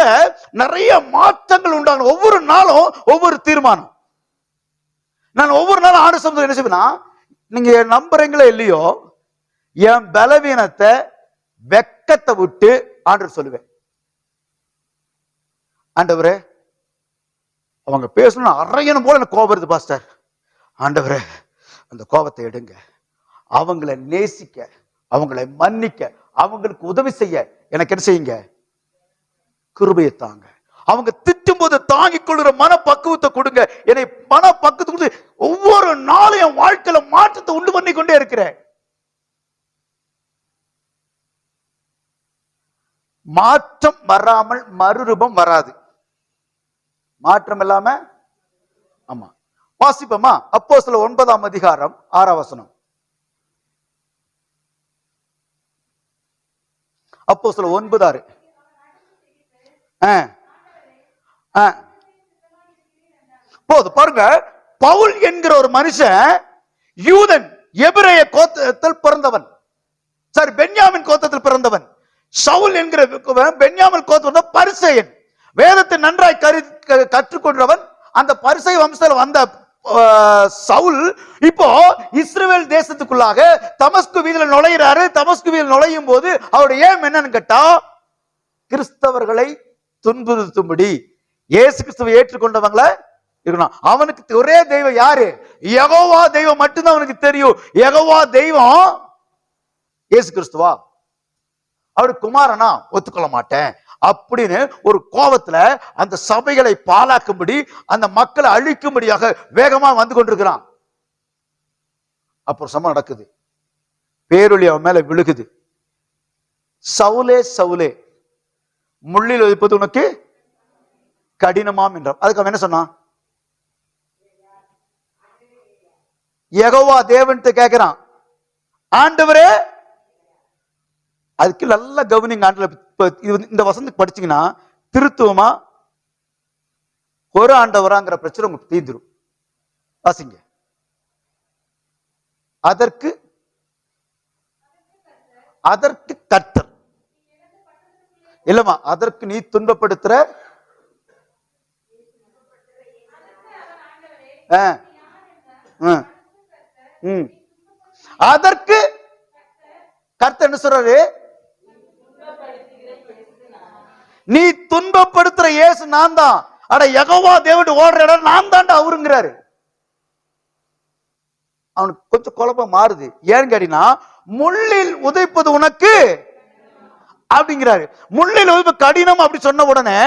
போல நிறைய மாற்றங்கள் உண்டாகணும் ஒவ்வொரு நாளும் ஒவ்வொரு தீர்மானம். நான் ஒவ்வொரு நாளும் ஆண்டு சமுதிரம் என்ன செய்வேன்னா நீங்க நம்புறீங்களே இல்லையோ என் பலவீனத்தை வெக்கத்தை விட்டு ஆண்டு சொல்லுவேன். ஆண்டவரே அவங்க பேசணும்னு அரையணும் போல எனக்கு கோபம் வருது பாஸ்டர். ஆண்டவரே அந்த கோபத்தை எடுங்க. அவங்கள நேசிக்க அவங்களை மன்னிக்க அவங்களுக்கு உதவி செய்ய எனக்கு என்ன செய்யுங்க? கிருபையை தாங்க. அவங்க திட்டும் போது தாங்கிக் கொள்கிற மன பக்குவத்தை கொடுங்க. என்னை மன பக்குவத்தை கொடுத்து ஒவ்வொரு நாளும் என் வாழ்க்கையில மாற்றத்தை உண்டு பண்ணி கொண்டே இருக்கிறேன். மாற்றம் வராமல் மறுரூபம் வராது. மாற்றம் இல்லாம ஆமா. வாசிப்போமா? அப்போ சில ஒன்பதாம் அதிகாரம் ஆறாவசனம் அப்போ சில ஒன்பது ஆறு. போது பாருங்க. பவுல் என்கிற ஒரு மனுஷன் யூதன் எபிரேய கோத்தத்தில் பிறந்தவன். சாரி பென்யாமின் கோத்தத்தில் பிறந்தவன். சவுல் என்கிற பென்யாமின் கோத்தம் பரிசையன். வேதத்தை நன்றாய் கரு கற்றுக்கொண்டவன். அந்த பரிசை வம்சத்தில் வந்த சவுல் இப்போ இஸ்ரேல் தேசத்துக்குள்ளாக தமஸ்கு வீதியில நுழையிறாரு. தமஸ்கு வீதியில் நுழையும் போது அவருடைய ஏம் என்னன்னு கேட்டா கிறிஸ்தவர்களை துன்புறுத்தும்படி இயேசு கிறிஸ்துவை ஏற்றுக்கொண்டவங்கள இருக்கணும். அவனுக்கு ஒரே தெய்வம் யாரு? எகோவா தெய்வம் மட்டும்தான் அவனுக்கு தெரியும். எகோவா தெய்வம் இயேசு கிறிஸ்துவா. அவரு குமாரனா? ஒத்துக்கொள்ள மாட்டேன். அப்படின்னு ஒரு கோபத்துல அந்த சபைகளை பாழாக்கும்படி அந்த மக்களை அழிக்கும்படியாக வேகமா வந்து கொண்டிருக்கிறான். அப்போ ஒரு சமம் நடக்குது. பேரொழி அவன் மேல விழுகுது. சவுலே சவுலே. முள்ளில் வைப்பது உனக்கு கடினமாம் என்றான் அதுக்கு அவன் என்ன சொன்னான்? எகோவா தேவன்ட்டு கேட்கிறான். ஆண்டவரே அதுக்கு நல்ல கவனிங்க ஆண்டுல இந்த வசந்தத்துக்கு படிச்சீங்கன்னா திருத்துவமா? ஒரு ஆண்டவராங்கிற பிரச்சனை உங்களுக்கு தீந்துரும் வாசிங்க. அதற்கு அதற்கு கர்த்தர். இல்லம்மா அதற்கு நீ துன்பப்படுத்துற? அதற்கு கர்த்த என்ன சொல்றாரு? நீ துன்பப்படுத்துற இயேசு நான் தான் அட எகவா தேவன் ஓடுற இடம் நான் தான்டா அவருங்கிறாரு. அவனுக்கு கொஞ்சம் குழப்பம் மாறுது. ஏன்னு கேட்டீங்கன்னா முள்ளில் உதைப்பது உனக்கு அப்படிங்கிறாரு. முள்ளில் உதைப்பு கடினம் அப்படி சொன்ன உடனே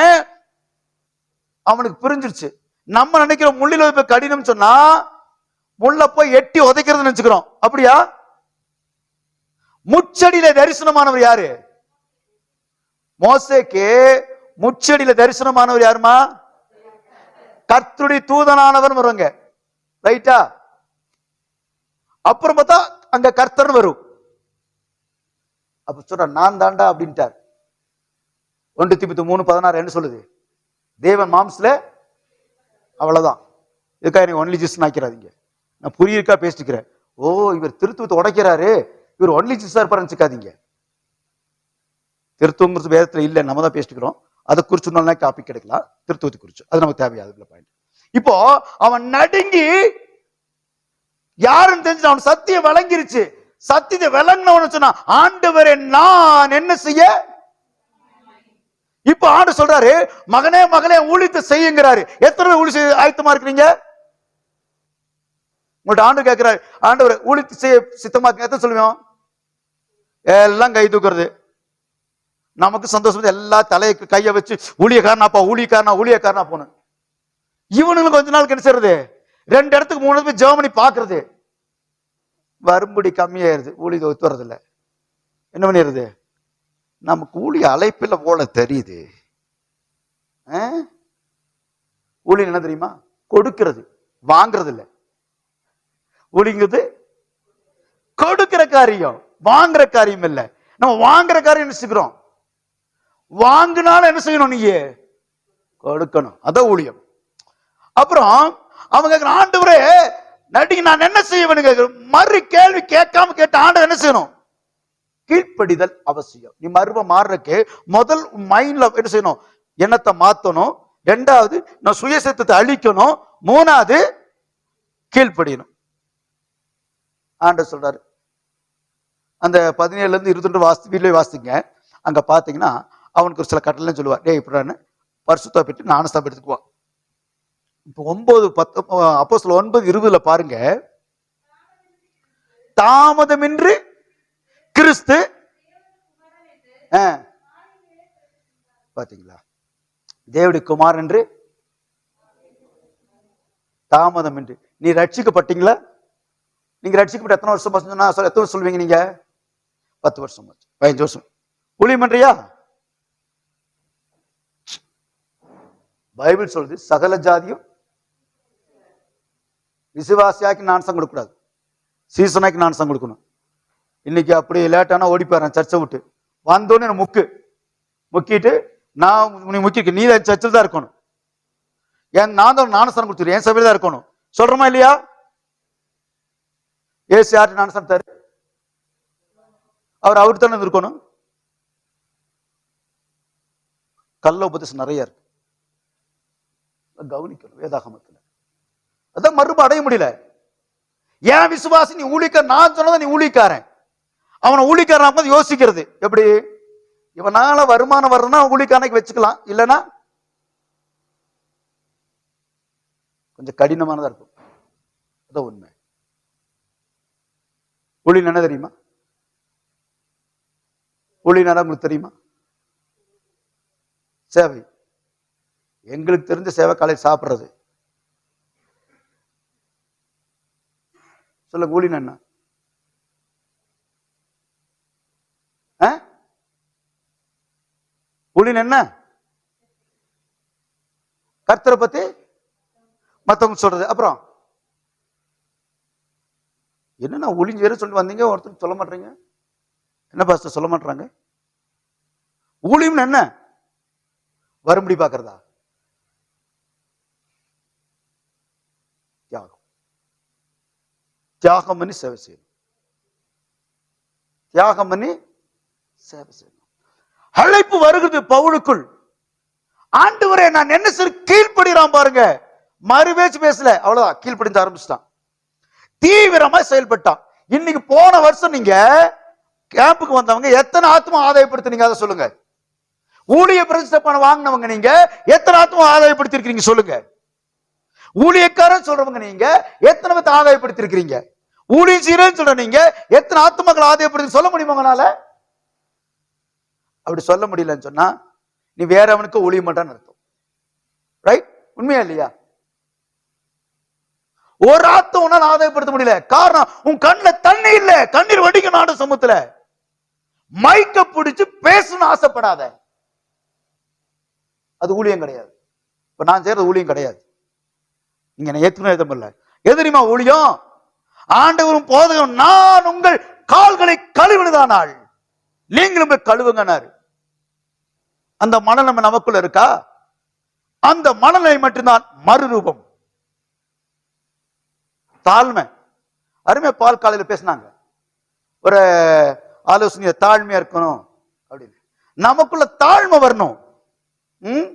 அவனுக்கு புரிஞ்சிருச்சு. நம்ம நினைக்கிறோம் முள்ளில் உதைப்பு கடினம் சொன்னா முள்ள போய் எட்டி உதைக்கிறது நினைச்சுக்கிறோம். அப்படியா? முச்சடியில தரிசனமானவர் யாரு? மோசேக்கு முச்சடியில தரிசனமானவர் யாருமா? கர்த்தருடைய தூதனானவர் வருவாங்க. ரைட்டா? அப்புறம் பார்த்தா அங்க கர்த்தர் வரும். அப்ப சொல்ற நான் தாண்டா அப்படின்ட்டார். ஒன்று திமுத்து மூணு பதினாறு என்ன சொல்லுது? தேவன் மாம்ஸ்ல அவ்வளவுதான். இதுக்காக நீ ஒன்லி ஜிஸ் ஆக்கிறாதீங்க நான் புரியிருக்கா பேசிக்கிறேன். ஓ இவர் திருத்துவத்தை உடைக்கிறாரு. இவர் ஒன்லி ஜிஸ் இருப்பாருன்னு திருத்துவங்கிறது வேதத்துல இல்லை நம்ம தான் பேசிக்கிறோம். அதை குறிச்சு நல்லா காப்பி கிடைக்கலாம் திருத்துவத்தை குறிச்சு. அது நமக்கு தேவையாது பாயிண்ட் இப்போ அவன் நடுங்கி யாருன்னு தெரிஞ்சு அவன் சத்தியம் வழங்கிருச்சு சத்தியத்தை விளங்கினவனு சொன்னா ஆண்டவரே நான் என்ன செய்ய? இப்ப ஆண்டு சொல்றாரு மகனே மகளே ஊழித்து செய்யுங்கிறாரு. எத்தனை பேர் ஊழி செய்ய ஆயத்தமா இருக்கிறீங்க? உங்கள்ட்ட ஆண்டு கேட்கிறாரு ஆண்டவர் ஊழித்து செய்ய சித்தமா இருக்கு. எத்தனை சொல்லுவோம் எல்லாம் கை தூக்குறது. நமக்கு சந்தோஷம் எல்லா தலையை கையை வச்சு ஊழியக்காரனாப்பா ஊழியக்காரனா ஊழியக்காரனா போன இவனுங்களுக்கு கொஞ்ச நாள் என்ன செய்யறது? ரெண்டு இடத்துக்கு மூணு ஜெர்மனி பாக்குறது வரும்படி கம்மியாயிருது ஊழி ஒத்து என்ன பண்ணிடுறது? நமக்கு கூலி அழைப்பில் போல தெரியுது. ஆ? என்ன தெரியுமா? கொடுக்கிறது வாங்குறது இல்ல ஊழிங்கிறது கொடுக்கிற காரியம் வாங்குற காரியம் இல்ல. நம்ம வாங்குற காரியம் நினைச்சுக்கிறோம் வாங்கினாலும் என்ன செய்யணும் நீங்க? கொடுக்கணும். அதான் ஊழியம். அப்புறம் அவங்க கேக்குறாங்க, ஆண்டவரே நடிகை நான் என்ன செய்வேன்னு கேக்குற? மறு கேள்வி கேட்காம கேட்ட ஆண்டவர் என்ன செய்யணும்? கீழ்ப்படிதல் அவசியம். நீ மறுப மாறுறக்கு முதல் மைண்ட்ல என்ன செய்யணும்? எண்ணத்தை மாத்தணும். ரெண்டாவது நான் சுயசத்தத்தை அழிக்கணும். மூணாவது கீழ்ப்படியணும். ஆண்ட சொல்றாரு. அந்த பதினேழுல இருந்து இருபத்தி வாசி வீட்லயே வாசிங்க. அங்க பாத்தீங்கன்னா அவனுக்கு ஒரு சில கட்டளை சொல்லுவார். டேய் இப்படி பரிசுத்தா பெற்று நானஸ்தான் எடுத்துக்குவான் இப்போ ஒன்பது பத்து அப்போ சில ஒன்பது இருபதுல பாருங்க. தாமதமின்றி கிறிஸ்து பாத்தீங்களா? தேவடி குமார் என்று தாமதம் என்று நீ ரட்சிக்கப்பட்டீங்களா? நீங்க ரட்சிக்கப்பட்ட எத்தனை வருஷம் சொன்னா சொல்ல எத்தனை வருஷம் சொல்லுவீங்க நீங்க? பத்து வருஷம் பதினஞ்சு வருஷம். ஊழியம் பண்றியா பைபிள் சொல்றது சகல ஜாதியும் விசுவாசியாக்கி நான்சம் கொடுக்கூடாது சீசனாக்கி நான்சம் கொடுக்கணும். இன்னைக்கு அப்படி லேட்டானா ஓடி போயிடறேன் சர்ச்சை விட்டு. வந்தோன்னு எனக்கு முக்கு. முக்கிட்டு நான் நீ முக்கிக்கு நீ தான் சர்ச்சில் தான் இருக்கணும். ஏன் நான் தான் ஞானஸ்தானம் கொடுத்துரு என் சபையில் தான் இருக்கணும். சொல்றோமா இல்லையா? ஏசு யார்கிட்ட ஞானஸ்தானம் தாரு அவர் அவர்கிட்ட தானே இருக்கணும். கள்ள உபதேசம் நிறைய இருக்கு. கவனிக்கணும் வேதாகமத்தில். அதான் மறுபடியும் அடைய முடியல. ஏன் விசுவாசி நீ ஊழிக்க நான் சொன்னதை நீ ஊழிக்காரன் அவனை ஊழிக்காரன் யோசிக்கிறது. எப்படி? இவனால வருமானம் வருதுன்னா ஊழிக்காரனுக்கு வச்சுக்கலாம். இல்லைன்னா கொஞ்சம் கடினமானதா இருக்கும். அதான் உண்மை. ஊழியன் என்ன தெரியுமா? ஊழியனா உங்களுக்கு தெரியுமா? சேவை. எங்களுக்கு தெரிஞ்ச சேவை காலையில் சாப்பிட்றது. சொல்ல ஊழியன் என்ன கூலின் என்ன கர்த்தரை பத்தி மத்தவங்க சொல்றது. அப்புறம் என்னன்னா ஒளிஞ்சு வேற சொல்லி வந்தீங்க? ஒருத்தர் சொல்ல மாட்டீங்க என்ன பாஸ்டர் சொல்ல மாட்டாங்க ஊழியம் என்ன? வரும்படி பார்க்கறதா தியாகம் தியாகம் பண்ணி சேவை செய்யணும். தியாகம் பண்ணி சேவை செய்யணும். அழைப்பு வருகிறது பவுலுக்குள். ஆண்டவரே நான் என்ன சரி கீழ்ப்படுகிறான் பாருங்க. மறுபேச்சு பேசல அவ்வளவுதான். கீழ்ப்படிந்து ஆரம்பிச்சிட்டான். தீவிரமா செயல்பட்டான். இன்னைக்கு போன வருஷம் நீங்க கேம்புக்கு வந்தவங்க எத்தனை ஆத்மா ஆதாயப்படுத்துனீங்க? அதை சொல்லுங்க. ஊழிய பிரதிஷ்டை பணம் வாங்கினவங்க நீங்க எத்தனை ஆத்மா ஆதாயப்படுத்திருக்கீங்க சொல்லுங்க. ஊழியக்காரன் சொல்றவங்க நீங்க எத்தனை பேர்த்த ஆதாயப்படுத்திருக்கிறீங்க? ஊழியம் செய்யறேன்னு சொல்ற நீங்க எத்தனை ஆத்மாக்கள் ஆதாயப்படுத்தி சொல்ல முடியுமா உங்களால? அப்படி சொல்ல முடியலன்னு சொன்னா நீ வேறவனுக்கு ஊழியம் மாட்டான்னு அர்த்தம். ரைட் உண்மையா இல்லையா? ஒரு ஆத்தம் உன்னால ஆதாயப்படுத்த முடியல. காரணம் உன் கண்ணுல தண்ணி இல்ல. கண்ணீர் வடிக்க நாடு சமூகத்துல. மைக்க பிடிச்சு பேசணும்னு ஆசைப்படாத. அது ஊழியம் கிடையாது. இப்ப நான் செய்யறது ஊழியம் கிடையாது. நீங்க என்ன ஏத்துக்கணும் ஏற்ற முடியல எது தெரியுமா ஊழியம்? ஆண்டவரும் போதகம் நான் உங்கள் கால்களை கழுவினதானால். நீங்களும் போய் கழுவுங்கனாரு. அந்த மனநிலைமை நமக்குள்ள இருக்கா? அந்த மனநிலை மட்டும்தான் மறுரூபம். தாழ்மை. அருமை பால் காலையில் பேசினாங்க. ஒரு ஆலோசனைய தாழ்மையா இருக்கணும் அப்படின்னு. நமக்குள்ள தாழ்மை வரணும். ம்?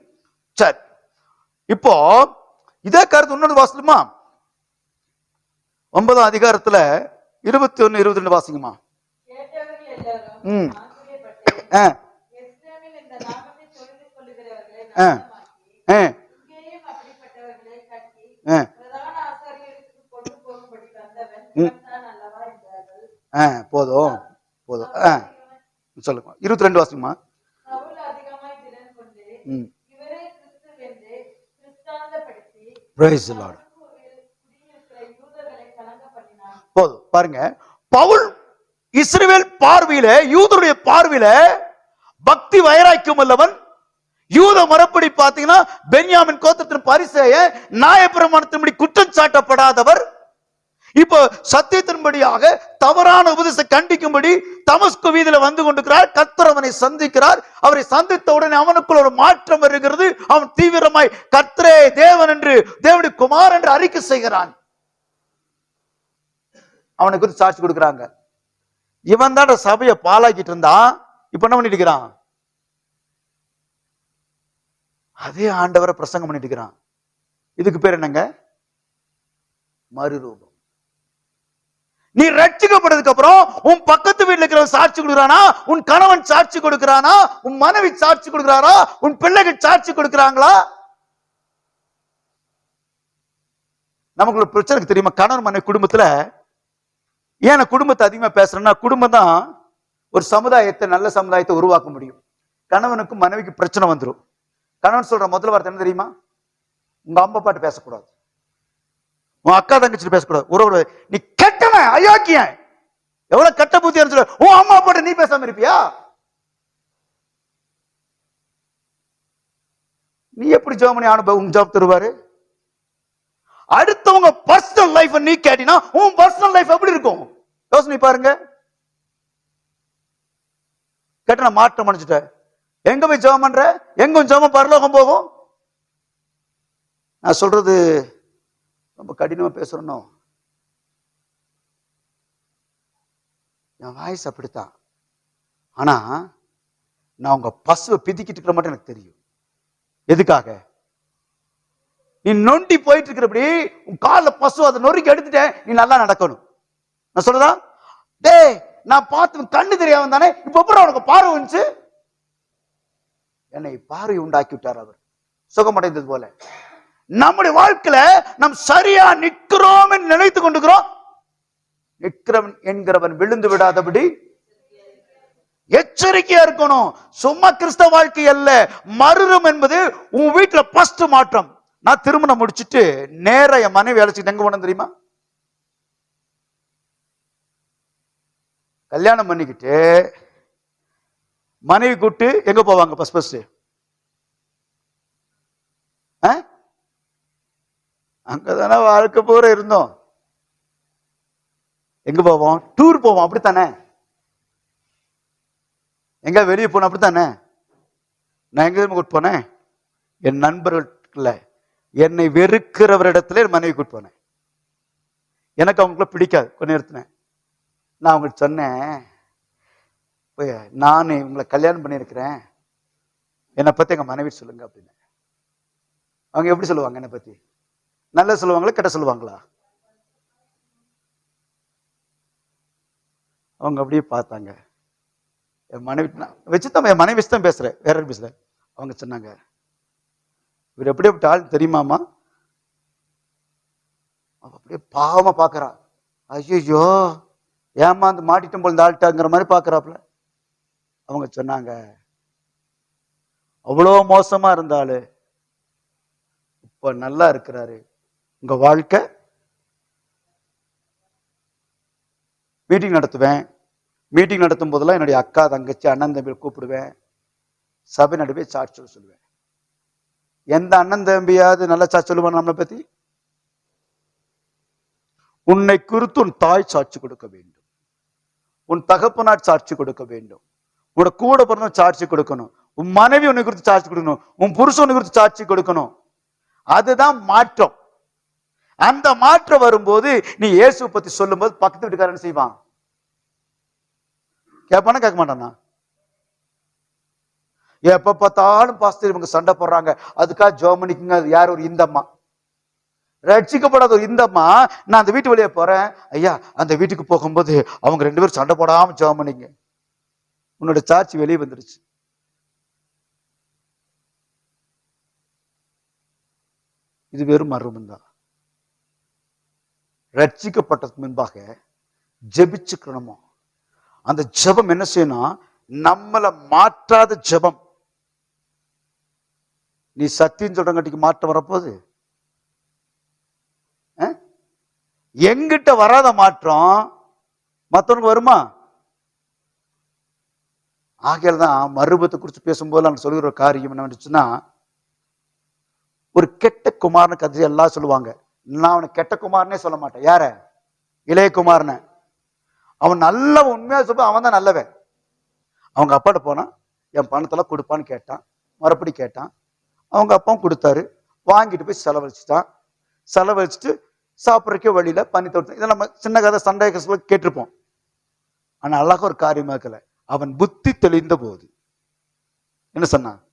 சரி. இப்போ இதே கருத்து இன்னொரு வாசலுமா? ஒன்பதாம் அதிகாரத்துல இருபத்தி ஒன்னு இருபத்தி ரெண்டு வாசிங்கம்மா. ம். ஆ, ஆ. ஆ, ஆ, போதும் போதும். ஆ, சொல்லுங்க. இருபத்தி ரெண்டு வாசிங்கம்மா. ம். இவரே கிறிஸ்துவென்று போதும். பாருங்க. பவுல் இஸ்ரேல் பார்வையில யூதருடைய பார்வையில பக்தி வைராக்கியம் உள்ளவன் யூத மரப்படி பார்த்தீங்கன்னா பென்யாமின் கோத்திரத்தின் பரிசேய நாயபிரமாணத்தின்படி குற்றம் சாட்டப்படாதவர். இப்போ சத்தியத்தின்படியாக தவறான உபதேசத்தை கண்டிக்கும்படி தமஸ்கு வீதியில வந்து கொண்டிருக்கிறார். கர்த்தர் அவனை சந்திக்கிறார். அவரை சந்தித்த உடனே அவனுக்குள் ஒரு மாற்றம் வருகிறது. அவன் தீவிரமாய் கர்த்தரே தேவன் என்று தேவனுடைய குமார் என்று அறிக்கை செய்கிறான். அவனை குறித்து சாட்சி கொடுக்குறாங்க. இவன் தான் சபையை பாலாக்கிட்டு இருந்தான். இப்ப என்ன பண்ணிட்டு இருக்கிறான்? அதே ஆண்டவரை பிரசங்கம் பண்ணிட்டு இருக்கிறான். இதுக்கு பேர் என்னங்க? மறுரூபம். நீ ரட்சிக்கப்பட்டதுக்கு அப்புறம் உன் பக்கத்து வீட்டில் இருக்கிற சாட்சி கொடுக்குறானா? உன் கணவன் சாட்சி கொடுக்கிறானா? உன் மனைவி சாட்சி கொடுக்கிறாரா? உன் பிள்ளைகள் சாட்சி கொடுக்கிறாங்களா? நமக்கு ஒரு பிரச்சனை இருக்கு தெரியுமா? கணவன் மனைவி குடும்பத்துல ஏன் நான் குடும்பத்தை அதிகமா பேசுறேன்னா குடும்பம் தான் ஒரு சமுதாயத்தை நல்ல சமுதாயத்தை உருவாக்க முடியும். கணவனுக்கும் மனைவிக்கு பிரச்சனை வந்துடும் கணவன் சொல்ற முதல் வார்த்தை என்ன தெரியுமா? உங்க அம்மா பாட்டு பேசக்கூடாது. உன் அக்கா தங்கச்சிட்டு பேசக்கூடாது. உறவு நீ கெட்டவன் அயோக்கியன். எவ்வளவு கெட்ட புத்தி சொல்ல உன் அம்மா பாட்டு நீ பேசாம இருப்பியா? நீ எப்படி ஜோமனி அனுபவம் உங்க ஜாப் தருவாரு? அடுத்தவங்க பர்சனல் லைஃப் நீ கேட்டினா உன் பர்சனல் லைஃப் எப்படி இருக்கும்? யோசனை பாருங்க. கேட்ட நான் மாற்றம் அடைஞ்சிட்ட. எங்க போய் ஜெபம் பண்ற? எங்க ஜெபம் பரலோகம் போகும்? நான் சொல்றது ரொம்ப கடினமா பேசுறோம் என் வாய்ஸ் அப்படித்தான். ஆனா நான் உங்க பசுவை பிதிக்கிட்டு இருக்கிற மட்டும் எனக்கு தெரியும். எதுக்காக? நீ நொண்டி போயிட்டு இருக்கிறபடி உன் காலில் பசு அதை நொறுக்கி எடுத்துட்டேன். நீ நல்லா நடக்கணும். நான் சொல்றதா? டேய் நான் பார்த்து கண்ணு தெரியாம தானே இப்ப அப்புறம் உனக்கு பார்வை வந்துச்சு? என்னை பார்வை உண்டாக்கி விட்டார் அவர். சுகமடைந்தது போல. நம்முடைய வாழ்க்கையில நாம் சரியா நிற்கிறோம் என்று நினைத்து கொண்டுக்கிறோம் நிற்கிறவன் என்கிறவன் விழுந்து விடாதபடி எச்சரிக்கையா இருக்கணும். சும்மா கிறிஸ்தவ வாழ்க்கை அல்ல. மறுரும் என்பது உன் வீட்டுல பஸ்ட் மாற்றம். நான் திருமணம் முடிச்சுட்டு நேர என் மனைவி அழைச்சிட்டு எங்க போனேன் தெரியுமா? கல்யாணம் பண்ணிக்கிட்டு மனைவி கூப்பிட்டு எங்க போவாங்க பஸ் பஸ் அங்கதானே வாழ்க்கை பூரா இருந்தோம். எங்க போவோம்? டூர் போவோம் அப்படித்தானே? எங்க வெளியே போனோம் அப்படித்தானே? நான் எங்க கூட்டு போனேன்? என் நண்பர்கள் என்னை வெறுக்கிறவரிடத்துல என் மனைவி கூட்டு போனேன். எனக்கு அவங்களுக்கு பிடிக்காது. கொஞ்ச நேரத்துனேன் நான் அவங்களுக்கு சொன்னேன் நான் உங்களை கல்யாணம் பண்ணியிருக்கிறேன். என்னை பத்தி எங்க மனைவி சொல்லுங்க அப்படின்னு. அவங்க எப்படி சொல்லுவாங்க என்னை பத்தி? நல்ல சொல்லுவாங்களா கெட்ட சொல்லுவாங்களா? அவங்க அப்படியே பார்த்தாங்க. என் மனைவி நான் வச்சுதான் என் மனைவி தான் பேசுறேன். வேற பேசுறேன் அவங்க சொன்னாங்க இவர் எப்படி ஆள் தெரியுமாமா அவ அப்படியே பாவமா பாக்குறா. ஐயோ ஏமாந்து மாட்டிட்டும் போல் இந்த ஆள்கிட்டங்கிற மாதிரி பாக்குறாப்புல. அவங்க சொன்னாங்க அவ்வளோ மோசமா இருந்தாலு இப்ப நல்லா இருக்கிறாரு. உங்க வாழ்க்கை? மீட்டிங் நடத்துவேன். மீட்டிங் நடத்தும் போதெல்லாம் என்னுடைய அக்கா தங்கச்சி அண்ணன் தம்பி கூப்பிடுவேன். சபை நடுவே சாட்சி சொல்லுவேன். எந்த அண்ணன் தம்பியாவது நல்ல சாட்சி சொல்லுவான் நம்மளை பத்தி? உன்னை குறித்து உன் தாய் சாட்சி கொடுக்க வேண்டும். உன் தகப்பனார் சாட்சி கொடுக்க வேண்டும். உன்னோட கூட பிறந்த சாட்சி கொடுக்கணும். உன் மனைவி உன்னை குறித்து சாட்சி கொடுக்கணும். உன் புருஷன் உன்னை குறித்து சாட்சி கொடுக்கணும். அதுதான் மாற்றம். அந்த மாற்றம் வரும்போது நீ இயேசு பத்தி சொல்லும்போது பக்கத்து வீட்டுக்காரன் செய்வான்? கேட்பானா கேட்க மாட்டானா? எப்ப பார்த்தாலும் பாஸ்தர் இவங்க சண்டை போடுறாங்க. அதுக்காக ஜோமனிக்குங்க அது யார் ஒரு இந்தம்மா? ரட்சிக்கப்படாத ஒரு இந்தம்மா நான் அந்த வீட்டு வழியே போறேன். ஐயா அந்த வீட்டுக்கு போகும்போது அவங்க ரெண்டு பேரும் சண்டை போடாம ஜோமனிங்க உன்னோட சாட்சி வெளியே வந்துருச்சு. இது வெறும் மர்மம் தான் ரட்சிக்கப்பட்டதுக்கு முன்பாக ஜெபிச்சுக்கணுமோ? அந்த ஜெபம் என்ன செய்யணும் நம்மளை மாற்றாத ஜெபம். நீ சத்தியம் சொல்றங்காட்டிக்கு மாற்றம் வரப்போகுது? எங்கிட்ட வராத மாற்றம் மற்றவனுக்கு வருமா? ஆகையால் தான் மறுபத்தை குறித்து பேசும்போது நான் சொல்கிற ஒரு காரியம் என்ன வந்துச்சுன்னா ஒரு கெட்ட குமாரனு கதை எல்லாம் சொல்லுவாங்க. நான் அவனை கெட்ட குமாரனே சொல்ல மாட்டேன். யார? இளையகுமாரனை அவன் நல்ல உண்மையா சொல்ல அவன் தான் நல்லவன். அவங்க அப்பாட்ட போனான் என் பணத்தெல்லாம் கொடுப்பான்னு கேட்டான். மறுபடி கேட்டான். அவங்க அப்பாவும் கொடுத்தாரு. வாங்கிட்டு போய் செலவழிச்சிட்டான். செலவழிச்சிட்டு சாப்பிட்றக்கே வழியில் பண்ணி தோட்டம் இதை நம்ம சின்ன கதை சண்டை கசப்பில் கேட்டிருப்போம். ஆனால் அழகாக ஒரு காரியமா காரியமாக்கலை அவன் புத்தி தெளிந்த போது. என்ன சொன்னான்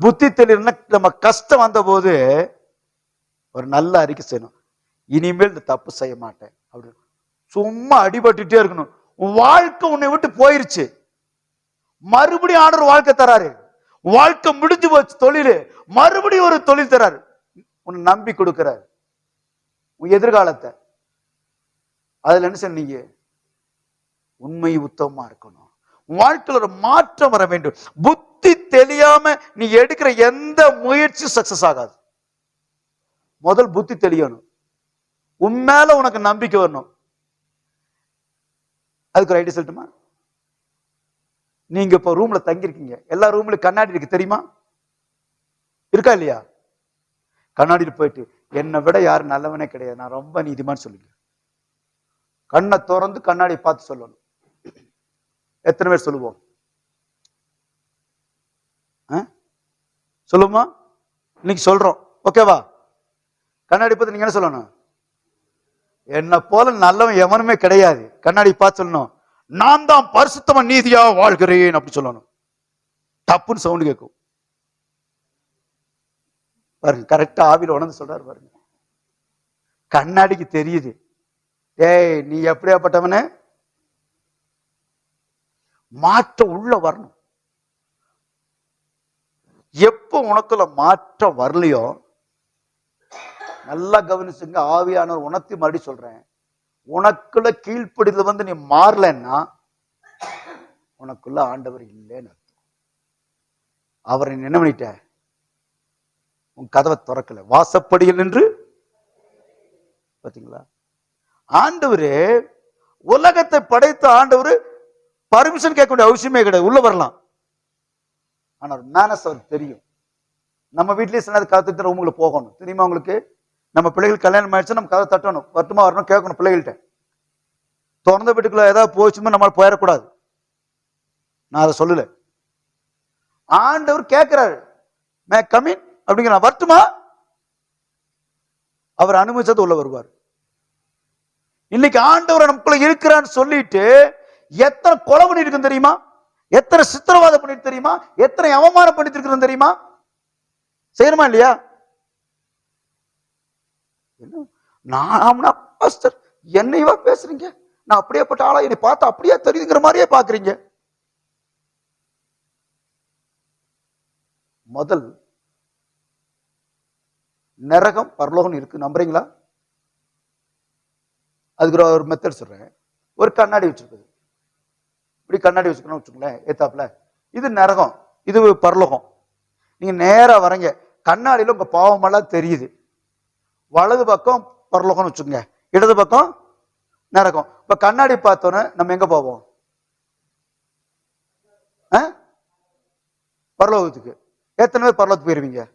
புத்தி தெளிவுனா நம்ம கஷ்டம் வந்த போது ஒரு நல்ல அறிக்கை செய்யணும். இனிமேல் இந்த தப்பு செய்ய மாட்டேன். அப்படின்னு சும்மா அடிபட்டுட்டே இருக்கணும். வாழ்க்கை உன்னை விட்டு போயிருச்சு. மறுபடியும் ஆண்டவர் வாழ்க்கை தராரு. வாழ்க்கை முடிஞ்சு போச்சு தொழில். மறுபடியும் ஒரு தொழில் தராரு. உன்னை நம்பி கொடுக்கிறாரு. உன் எதிர்காலத்தை. அதுல என்ன சொன்னீங்க? உண்மை உத்தமமா இருக்கணும். வாழ்க்கையில் வாழ்க்கையில ஒரு மாற்றம் வர வேண்டும். புத்தி தெளியாம நீ எடுக்கிற எந்த முயற்சி சக்சஸ் ஆகாது. முதல் புத்தி தெளியணும். உன் மேல உனக்கு நம்பிக்கை வரணும். அதுக்கு ஒரு ஐடியா சொல்லட்டுமா? நீங்க இப்ப ரூம்ல தங்கியிருக்கீங்க. எல்லா ரூம்லயும் கண்ணாடி இருக்கு. தெரியுமா? இருக்கா இல்லையா? கண்ணாடியில் போயிட்டு என்னை விட யாரும் நல்லவனே கிடையாது. நான் ரொம்ப நீதிமான்னு சொல்லுங்க. கண்ணை திறந்து கண்ணாடியை பார்த்து சொல்லணும். எத்தனை பேர் சொல்லுவோம்? ஆ? இன்னைக்கு சொல்றோம். ஓகேவா கண்ணாடி பார்த்து நீங்க என்ன சொல்லணும்? என்னை போல நல்லவன் எவனுமே கிடையாது. கண்ணாடி பார்த்து சொல்லணும். நான் தான் பரிசுத்தம நீதியா வாழ்கிறேன் அப்படி சொல்லணும். தப்புன்னு சவுண்ட் கேட்கும் பாருங்க கரெக்டா ஆவியில் உணர்ந்து சொல்றாரு பாருங்க. கண்ணாடிக்கு தெரியுது. ஏய் நீ எப்படியாப்பட்டவனே? மாற்றம் உள்ள வரணும். எப்போ உனக்குள்ள மாற்றம் வரலையோ நல்லா கவனிச்சுங்க ஆவியானவர் உணர்த்தி மறுபடி சொல்றேன். உனக்குள்ள கீழ்ப்படிதல் வந்து நீ மாறலன்னா உனக்குள்ள ஆண்டவர் இல்லைன்னு அர்த்தம். அவரை என்ன பண்ணிட்ட? உன் கதவை திறக்கல. வாசப்படியில் நின்று பாத்தீங்களா? ஆண்டவரு உலகத்தை படைத்த ஆண்டவர் பர்மிஷன் கேட்க வேண்டிய அவசியமே கிடையாது. உள்ள வரலாம். ஆனா மேனஸ் அவருக்கு தெரியும். நம்ம வீட்லயே சின்னது காத்துட்டு ரூமுக்குள்ள போகணும். தெரியுமா உங்களுக்கு? நம்ம பிள்ளைகள் கல்யாணம் ஆயிடுச்சு நம்ம கதை தட்டணும் வருத்தமா வரணும் கேட்கணும் பிள்ளைகள்கிட்ட. திறந்த வீட்டுக்குள்ள ஏதாவது போச்சுமே நம்மளால போயிடக்கூடாது. நான் அதை சொல்லல. ஆண்டவர் கேட்கிறாரு மே கமின் அப்படிங்கிற வருத்தமா அவர் அனுமதிச்சது உள்ள வருவார். இன்னைக்கு ஆண்டவர் நமக்குள்ள இருக்கிறான்னு சொல்லிட்டு எத்தனை கொலை பண்ணிருக்கும் தெரியுமா? எத்தனை சித்திரவாதம் பண்ணிட்டு தெரியுமா? எத்தனை அவமானம் பண்ணிட்டு இருக்கிறோம் தெரியுமா? செய்யணுமா இல்லையா? என்ன? நானாம்னா பாஸ்டர் என்னையவா பேசுறீங்க? நான் அப்படியேப்பட்ட ஆளா? என்னை பார்த்தா அப்படியே தெரியுங்கிற மாதிரியே பாக்குறீங்க முதல் நரகம் பரலோகம் இருக்கு. நம்புறீங்களா? அதுக்கு ஒரு- ஒரு மெத்தட் சொல்றேன். ஒரு கண்ணாடி வச்சிருக்குது. இப்படி கண்ணாடி வச்சுக்கணும் வச்சுக்கோங்களேன் ஏத்தாப்புல. இது நரகம். இது பரலோகம். நீங்க நேரா வரீங்க. கண்ணாடியில உங்க பாவமெல்லாம் தெரியுது. வலது பக்கம் பரலோகம்னு வச்சுக்கோங்க. இடது பக்கம் நரகம். இப்ப கண்ணாடி பார்த்தோன்னே நம்ம எங்க போவோம்? ஆ? பரலோகத்துக்கு. எத்தனை பேர் பரலோகத்துக்கு போயிருவீங்க?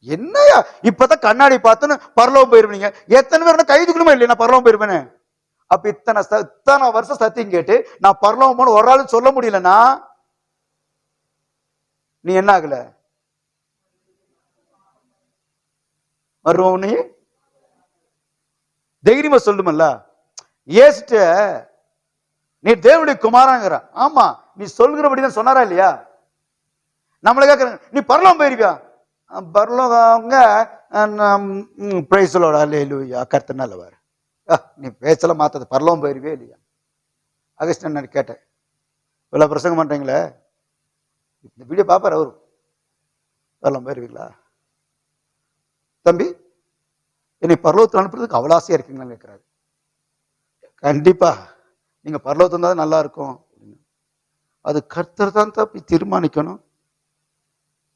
என்னையா? இப்பதான் கண்ணாடி பார்த்தோன்னு பரலோகம் போயிருவீங்க. எத்தனை பேர் கைதுக்கணுமா இல்லையா? நான் பரலோகம் போயிருவேனே அப்ப இத்தனை ச- இத்தனை வருஷம் சத்தியம் கேட்டு நான் பரலோகம் போன ஒரு ஆளு சொல்ல முடியலன்னா நீ என்ன ஆகல? வருவோம் தைரியமா சொல்லுமல்ல ஏசிட்ட நீ தேவனுடைய குமாராங்கிற ஆமா நீ சொல்கிறபடி தான் சொன்னாரா இல்லையா? நம்மளை கேட்கறாங்க நீ பரலோகம் போயிருவியா அஹ் பரலோகங்க பிரைசலோட அல்லேலூயா கர்த்தர் நல்லவர். அஹ், நீ பேசல மாத்தது பரலோகம் போயிருவே இல்லையா? அகஸ்டன் நான் கேட்டேன் இவ்வளோ பிரசங்கம் பண்ணுறீங்களே இந்த வீடியோ பார்ப்பார் அவரு. பரலோகம் போயிருவீங்களா தம்பி என்னை பரலோகத்தில் அனுப்புறதுக்கு அவ்வளோ ஆசையாக இருக்கீங்களான்னு கேட்குறாரு கண்டிப்பா. நீங்க பரலோகத்தில் இருந்தால் நல்லா இருக்கும். அப்படின்னு. அது கர்த்தர் தான் தப்பி தீர்மானிக்கணும்.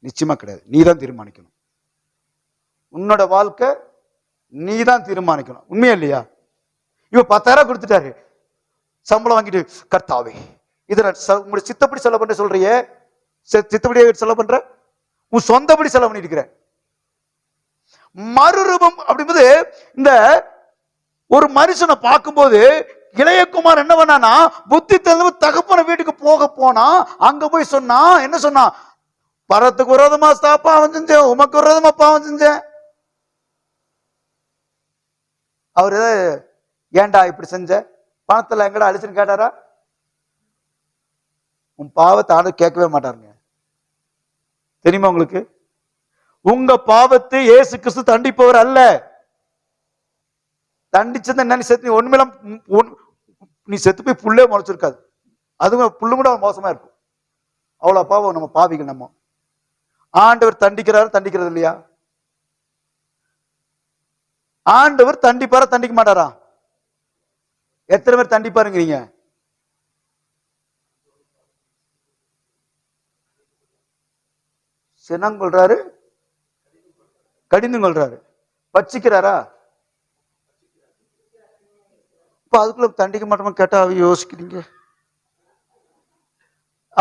நிச்சயமா கிடையாது. நீ தான் தீர்மானிக்கணும். உன்னோட வாழ்க்கை நீ தான் தீர்மானிக்கணும். உண்மையா இல்லையா? இவ பத்தாயிரம் கொடுத்துட்டாரு. சம்பளம் வாங்கிட்டு கர்த்தாவே இதில் நான் உங்களுடைய சித்தப்படி செலவு பண்ண சொல்றியே. சித்தப்படியே செலவு பண்ற? உன் சொந்தப்படி செலவு பண்ணிட்டு இருக்கிற. மறுரூபம் அப்படிங்கும்போது இந்த ஒரு மனுஷனை பார்க்கும்போது இளையகுமார் என்ன பண்ணானா புத்தி தெரிஞ்சு தகப்பன வீட்டுக்கு போக போனா அங்க போய் சொன்னா என்ன சொன்னா பரத்துக்கு விரோதமா ஸ்தா பாவம் செஞ்சேன் உமக்கு விரோதமா பாவம் செஞ்சேன். அவர் ஏன்டா இப்படி செஞ்ச? பணத்துல எங்கடா அழிச்சுன்னு கேட்டாரா? உன் பாவத்தை ஆண்டு கேட்கவே மாட்டாருங்க. தெரியுமா உங்களுக்கு? உங்க பாவத்தை ஏசு கிறிஸ்து தண்டிப்பவர் அல்ல. தண்டிச்சது என்ன நீ செத்து நீ நீ செத்து போய் புல்லே முளைச்சிருக்காது. அதுவும் புல்லு கூட மோசமா இருக்கும். அவ்வளவு பாவம் நம்ம பாவிகள் நம்ம. ஆண்டவர் தண்டிக்கிறாரு தண்டிக்கிறது இல்லையா? ஆண்டவர் தண்டிப்பாரா தண்டிக்க மாட்டாரா? எத்தனை பேர் தண்டிப்பாருங்கிறீங்க? சினம் கொள்றாரு கடிந்து கொள்றாரு. பச்சிக்கிறாரா இப்ப அதுக்குள்ள தண்டிக்க மாட்டோமா? கேட்டா அவ யோசிக்கிறீங்க.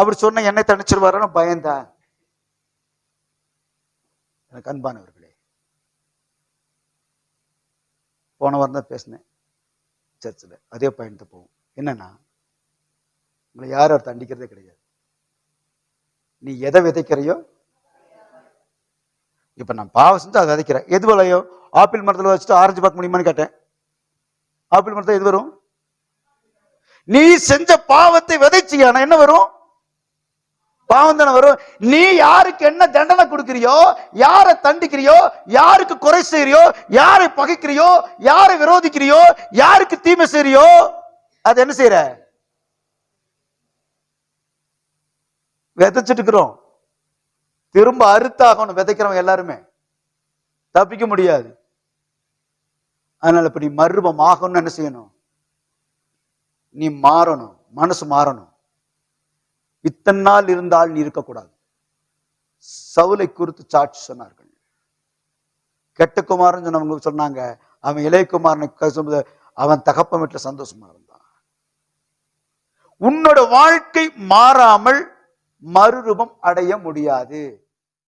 அவர் சொன்ன என்னை தண்டிச்சிருவாருன்னு பயந்தேன். எனக்கு அன்பானவர்களே போன வாரம் தான் பேசினேன் சர்ச்சில். அதே பயணத்தை போகும் என்னன்னா உங்களை யாரும் அவர் தண்டிக்கிறதே கிடையாது. நீ எதை விதைக்கிறையோ இப்போ நான் பாவம் செஞ்சு அதை விதைக்கிறேன். எது விளையும் ஆப்பிள் மரத்தில் வச்சுட்டு ஆரஞ்சு பார்க்க முடியுமான்னு கேட்டேன். ஆப்பிள் மரத்தில் எது வரும்? நீ செஞ்ச பாவத்தை விதைச்சியான என்ன வரும்? பாவம் தானே வரும். நீ யாருக்கு என்ன தண்டனை கொடுக்கிறியோ யாரை தண்டிக்கிறியோ யாருக்கு குறை செய்யறியோ யாரை பகைக்கிறியோ யாரை விரோதிக்கிறியோ யாருக்கு தீமை செய்யறியோ அது என்ன செய்யற விதைச்சிட்டு இருக்கிறோம். திரும்ப அறுத்தாகணும் விதைக்கிறவங்க எல்லாருமே. தப்பிக்க முடியாது. அதனால இப்ப நீ மறுபம் ஆகணும்னு என்ன செய்யணும்? நீ மாறணும் மனசு மாறணும். இத்தனை நாள் இருந்தால் நீ இருக்கக்கூடாது. சவுலை குறித்து சாட்சி சொன்னார்கள். கெட்டகுமாரன் சொன்னவங்க சொன்னாங்க அவன் இளையகுமாரனை க- அவன் தகப்பன் வீட்டுல சந்தோஷமா இருந்தான். உன்னோட வாழ்க்கை மாறாமல் மறுரூபம் அடைய முடியாது.